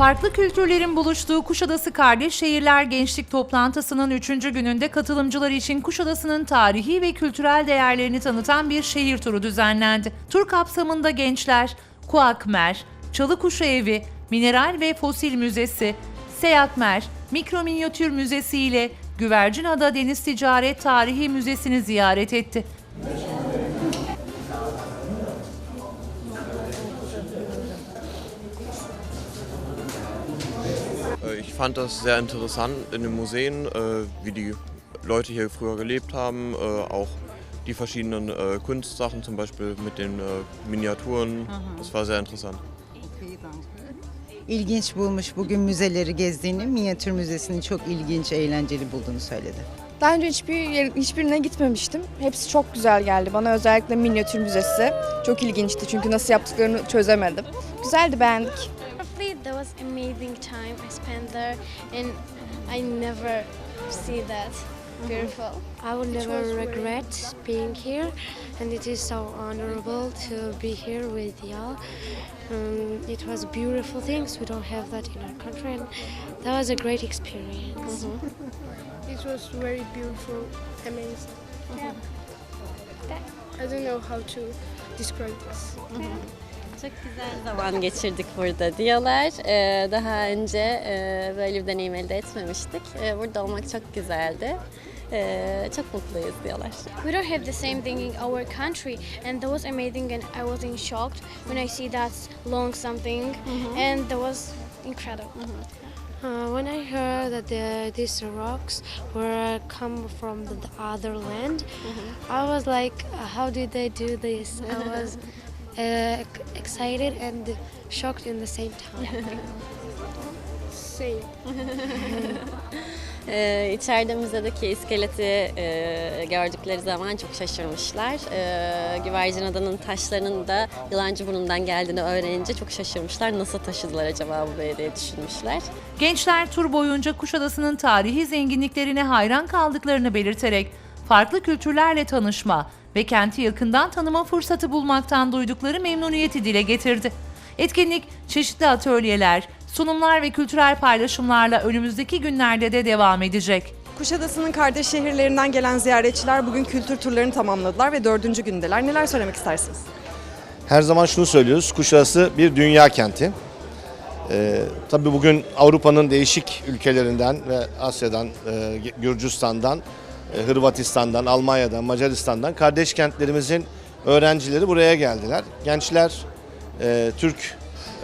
Farklı kültürlerin buluştuğu Kuşadası Kardeş Şehirler Gençlik Toplantısı'nın 3. gününde katılımcılar için Kuşadası'nın tarihi ve kültürel değerlerini tanıtan bir şehir turu düzenlendi. Tur kapsamında gençler Kuakmer, Çalıkuşu Evi, Mineral ve Fosil Müzesi, Seyakmer, Mikro Minyatür Müzesi ile Güvercinada Deniz Ticaret Tarihi Müzesi'ni ziyaret etti. Äh, Ich fand das sehr interessant in den Museen, äh, wie die Leute hier früher gelebt haben, äh, auch die verschiedenen äh, Kunstsachen, zum Beispiel mit den äh, Miniaturen. Das war sehr interessant. İlginç bulmuş bugün müzeleri gezdiğini, minyatür müzesini çok ilginç, eğlenceli bulduğunu söyledi. Daha önce hiçbir yer, hiçbirine gitmemiştim. Hepsi çok güzel geldi. Bana özellikle minyatür müzesi çok ilginçti çünkü nasıl yaptıklarını çözemedim. Güzeldi, beğendik. Honestly, that was amazing time I spent there, and I never see that mm-hmm. beautiful. I will never regret being here, and it is so honorable to be here with y'all. Um, it was beautiful things. We don't have that in our country, and that was a great experience. Mm-hmm. Mm-hmm. It was very beautiful, amazing. I don't know how to describe this. Çok güzel zaman geçirdik burada diyorlar. Ee, daha önce e, böyle bir deneyim elde etmemiştik. Ee, burada olmak çok güzeldi. Ee, çok mutluyuz diyorlar. We don't have the same thing in our country, and that was amazing. And I was in shock when I see that long something, and that was incredible. Uh, when I heard that the, these rocks were come from the other land, I was like, "How did they do this?" I was uh, excited and shocked in the same time. Same. Ee, içeride müzedeki iskeleti e, gördükleri zaman çok şaşırmışlar. Ee, Güvercin Ada'nın taşlarının da Yılancıburnu'ndan geldiğini öğrenince çok şaşırmışlar. Nasıl taşıdılar acaba buraya diye düşünmüşler. Gençler tur boyunca Kuşadası'nın tarihi zenginliklerine hayran kaldıklarını belirterek farklı kültürlerle tanışma ve kenti yakından tanıma fırsatı bulmaktan duydukları memnuniyeti dile getirdi. Etkinlik çeşitli atölyeler, sunumlar ve kültürel paylaşımlarla önümüzdeki günlerde de devam edecek. Kuşadası'nın kardeş şehirlerinden gelen ziyaretçiler bugün kültür turlarını tamamladılar ve dördüncü gündeler. Neler söylemek istersiniz? Her zaman şunu söylüyoruz, Kuşadası bir dünya kenti. Ee, tabii bugün Avrupa'nın değişik ülkelerinden ve Asya'dan, e, Gürcistan'dan, Hırvatistan'dan, Almanya'dan, Macaristan'dan kardeş kentlerimizin öğrencileri buraya geldiler. Gençler e, Türk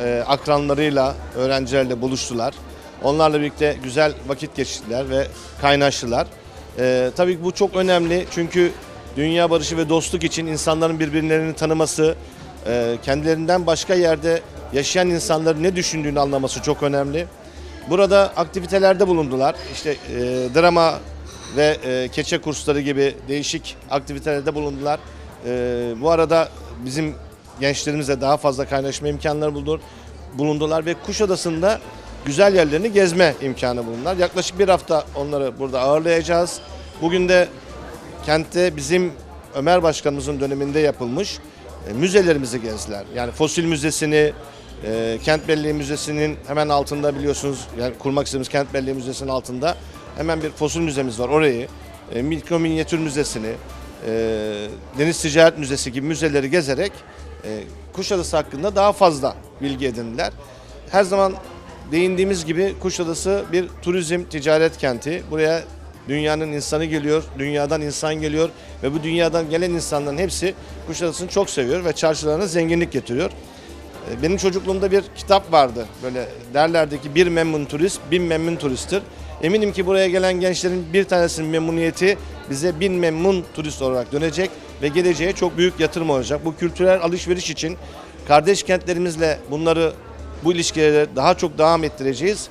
e, akranlarıyla, öğrencilerle buluştular. Onlarla birlikte güzel vakit geçirdiler ve kaynaştılar. E, tabii bu çok önemli çünkü dünya barışı ve dostluk için insanların birbirlerini tanıması, e, kendilerinden başka yerde yaşayan insanların ne düşündüğünü anlaması çok önemli. Burada aktivitelerde bulundular. İşte e, drama ve e, keçe kursları gibi değişik aktivitelerde bulundular. E, bu arada bizim gençlerimizle daha fazla kaynaşma imkanları bulundur, bulundular ve Kuşadası'nda güzel yerlerini gezme imkanı bulundular. Yaklaşık bir hafta onları burada ağırlayacağız. Bugün de kentte bizim Ömer Başkanımızın döneminde yapılmış e, müzelerimizi gezdiler. Yani Fosil Müzesi'ni, e, Kent Belleği Müzesi'nin hemen altında biliyorsunuz yani kurmak istediğimiz Kent Belleği Müzesi'nin altında hemen bir fosil müzemiz var orayı. E, Mikro Minyatür Müzesi'ni, e, Deniz Ticaret Müzesi gibi müzeleri gezerek e, Kuşadası hakkında daha fazla bilgi edindiler. Her zaman değindiğimiz gibi Kuşadası bir turizm ticaret kenti. Buraya dünyanın insanı geliyor, dünyadan insan geliyor ve bu dünyadan gelen insanların hepsi Kuşadası'nı çok seviyor ve çarşılarına zenginlik getiriyor. E, Benim çocukluğumda bir kitap vardı. Böyle derlerdi ki bir memnun turist, bin memnun turisttir. Eminim ki buraya gelen gençlerin bir tanesinin memnuniyeti bize bin memnun turist olarak dönecek ve geleceğe çok büyük yatırım olacak. Bu kültürel alışveriş için kardeş kentlerimizle bunları bu ilişkileri daha çok devam ettireceğiz.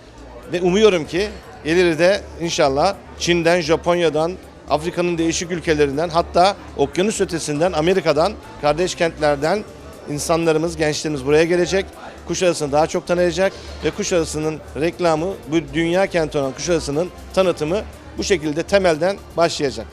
Ve umuyorum ki ileride inşallah Çin'den, Japonya'dan, Afrika'nın değişik ülkelerinden hatta okyanus ötesinden Amerika'dan kardeş kentlerden insanlarımız, gençlerimiz buraya gelecek. Kuşadası'nı daha çok tanıyacak ve Kuşadası'nın reklamı, bu dünya kenti olan Kuşadası'nın tanıtımı bu şekilde temelden başlayacak.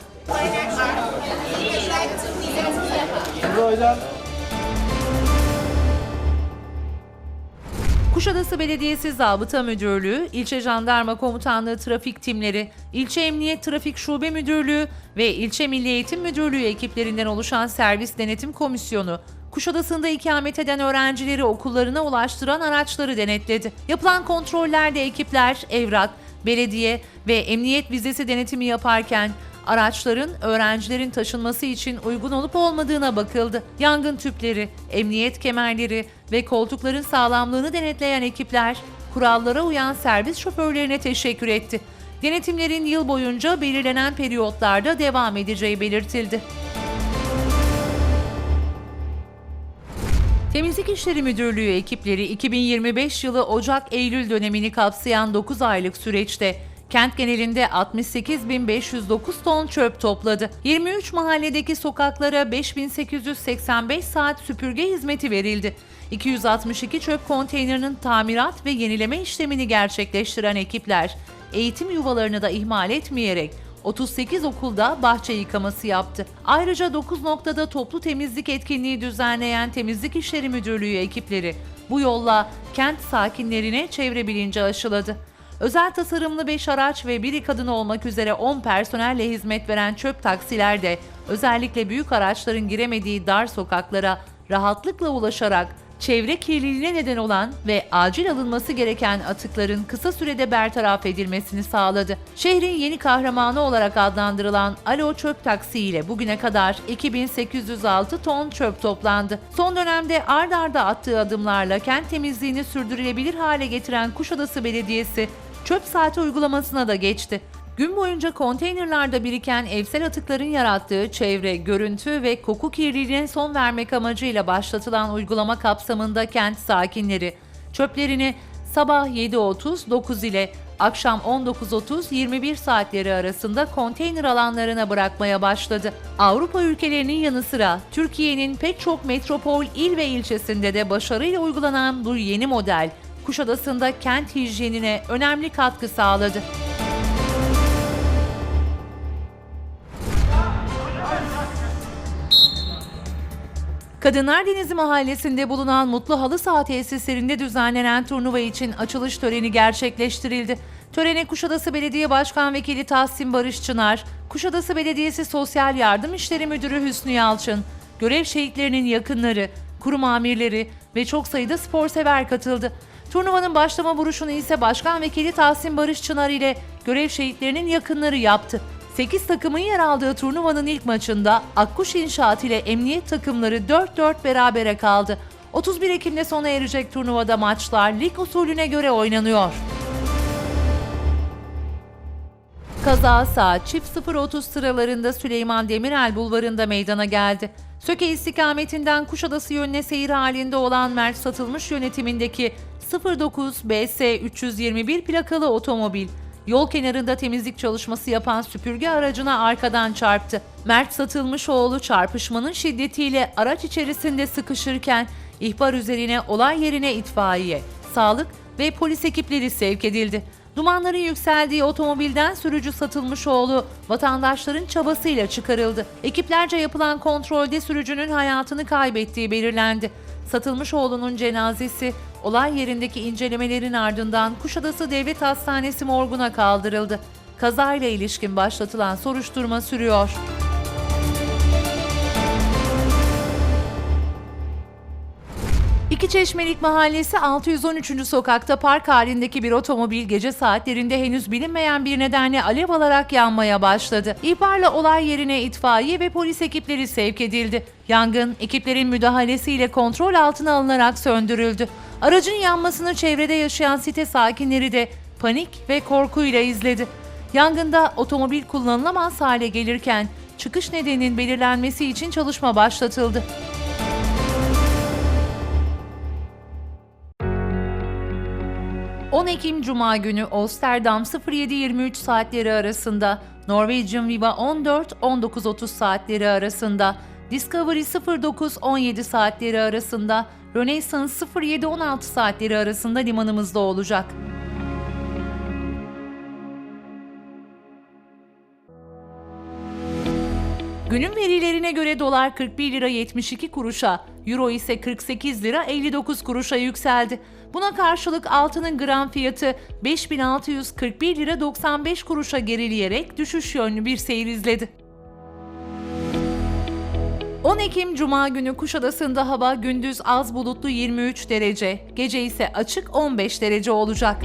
Kuşadası Belediyesi Zabıta Müdürlüğü, İlçe Jandarma Komutanlığı Trafik Timleri, İlçe Emniyet Trafik Şube Müdürlüğü ve İlçe Milli Eğitim Müdürlüğü ekiplerinden oluşan Servis Denetim Komisyonu, Kuşadası'nda ikamet eden öğrencileri okullarına ulaştıran araçları denetledi. Yapılan kontrollerde ekipler, evrak, belediye ve emniyet vizesi denetimi yaparken araçların öğrencilerin taşınması için uygun olup olmadığına bakıldı. Yangın tüpleri, emniyet kemerleri ve koltukların sağlamlığını denetleyen ekipler kurallara uyan servis şoförlerine teşekkür etti. Denetimlerin yıl boyunca belirlenen periyotlarda devam edeceği belirtildi. Temizlik İşleri Müdürlüğü ekipleri 2025 yılı Ocak-Eylül dönemini kapsayan 9 aylık süreçte kent genelinde 68.509 ton çöp topladı. 23 mahalledeki sokaklara 5885 saat süpürge hizmeti verildi. 262 çöp konteynerinin tamirat ve yenileme işlemini gerçekleştiren ekipler eğitim yuvalarını da ihmal etmeyerek 38 okulda bahçe yıkaması yaptı. Ayrıca 9 noktada toplu temizlik etkinliği düzenleyen Temizlik İşleri Müdürlüğü ekipleri bu yolla kent sakinlerine çevre bilinci aşıladı. Özel tasarımlı 5 araç ve biri kadın olmak üzere 10 personelle hizmet veren çöp taksiler de özellikle büyük araçların giremediği dar sokaklara rahatlıkla ulaşarak çevre kirliliğine neden olan ve acil alınması gereken atıkların kısa sürede bertaraf edilmesini sağladı. Şehrin yeni kahramanı olarak adlandırılan Alo Çöp Taksi ile bugüne kadar 2806 ton çöp toplandı. Son dönemde ard arda attığı adımlarla kent temizliğini sürdürülebilir hale getiren Kuşadası Belediyesi çöp saati uygulamasına da geçti. Gün boyunca konteynerlarda biriken evsel atıkların yarattığı çevre, görüntü ve koku kirliliğine son vermek amacıyla başlatılan uygulama kapsamında kent sakinleri çöplerini sabah 7.30-9 ile akşam 19.30-21 saatleri arasında konteyner alanlarına bırakmaya başladı. Avrupa ülkelerinin yanı sıra Türkiye'nin pek çok metropol il ve ilçesinde de başarıyla uygulanan bu yeni model Kuşadası'nda kent hijyenine önemli katkı sağladı. Kadınlar Denizi Mahallesi'nde bulunan Mutlu Halı Saha tesislerinde düzenlenen turnuva için açılış töreni gerçekleştirildi. Törene Kuşadası Belediye Başkan Vekili Tahsin Barış Çınar, Kuşadası Belediyesi Sosyal Yardım İşleri Müdürü Hüsnü Yalçın, görev şehitlerinin yakınları, kurum amirleri ve çok sayıda spor sever katıldı. Turnuvanın başlama vuruşunu ise Başkan Vekili Tahsin Barış Çınar ile görev şehitlerinin yakınları yaptı. 8 takımın yer aldığı turnuvanın ilk maçında Akkuş İnşaat ile Emniyet takımları 4-4 berabere kaldı. 31 Ekim'de sona erecek turnuvada maçlar lig usulüne göre oynanıyor. Kaza saat çift 0.30 sıralarında Süleyman Demirel Bulvarı'nda meydana geldi. Söke istikametinden Kuşadası yönüne seyir halinde olan Mert Satılmış yönetimindeki 09 BS 321 plakalı otomobil yol kenarında temizlik çalışması yapan süpürge aracına arkadan çarptı. Mert Satılmış oğlu çarpışmanın şiddetiyle araç içerisinde sıkışırken ihbar üzerine olay yerine itfaiye, sağlık ve polis ekipleri sevk edildi. Dumanların yükseldiği otomobilden sürücü satılmış oğlu vatandaşların çabasıyla çıkarıldı. Ekiplerce yapılan kontrolde sürücünün hayatını kaybettiği belirlendi. Satılmış oğlunun cenazesi olay yerindeki incelemelerin ardından Kuşadası Devlet Hastanesi morguna kaldırıldı. Kazayla ilişkin başlatılan soruşturma sürüyor. İki Çeşmelik Mahallesi 613. sokakta park halindeki bir otomobil gece saatlerinde henüz bilinmeyen bir nedenle alev alarak yanmaya başladı. İhbarla olay yerine itfaiye ve polis ekipleri sevk edildi. Yangın ekiplerin müdahalesiyle kontrol altına alınarak söndürüldü. Aracın yanmasını çevrede yaşayan site sakinleri de panik ve korkuyla izledi. Yangında otomobil kullanılamaz hale gelirken çıkış nedeninin belirlenmesi için çalışma başlatıldı. ...10 Ekim Cuma günü Amsterdam 07.23 saatleri arasında... ...Norwegian Viva 14-19.30 saatleri arasında... Discovery 09-17 saatleri arasında... ...Renaissance 07-16 saatleri arasında limanımızda olacak. Günün verilerine göre dolar 41 lira 72 kuruşa, euro ise 48 lira 59 kuruşa yükseldi. Buna karşılık altının gram fiyatı 5641 lira 95 kuruşa gerileyerek düşüş yönlü bir seyir izledi. 10 Ekim Cuma günü Kuşadası'nda hava gündüz az bulutlu 23 derece, gece ise açık 15 derece olacak.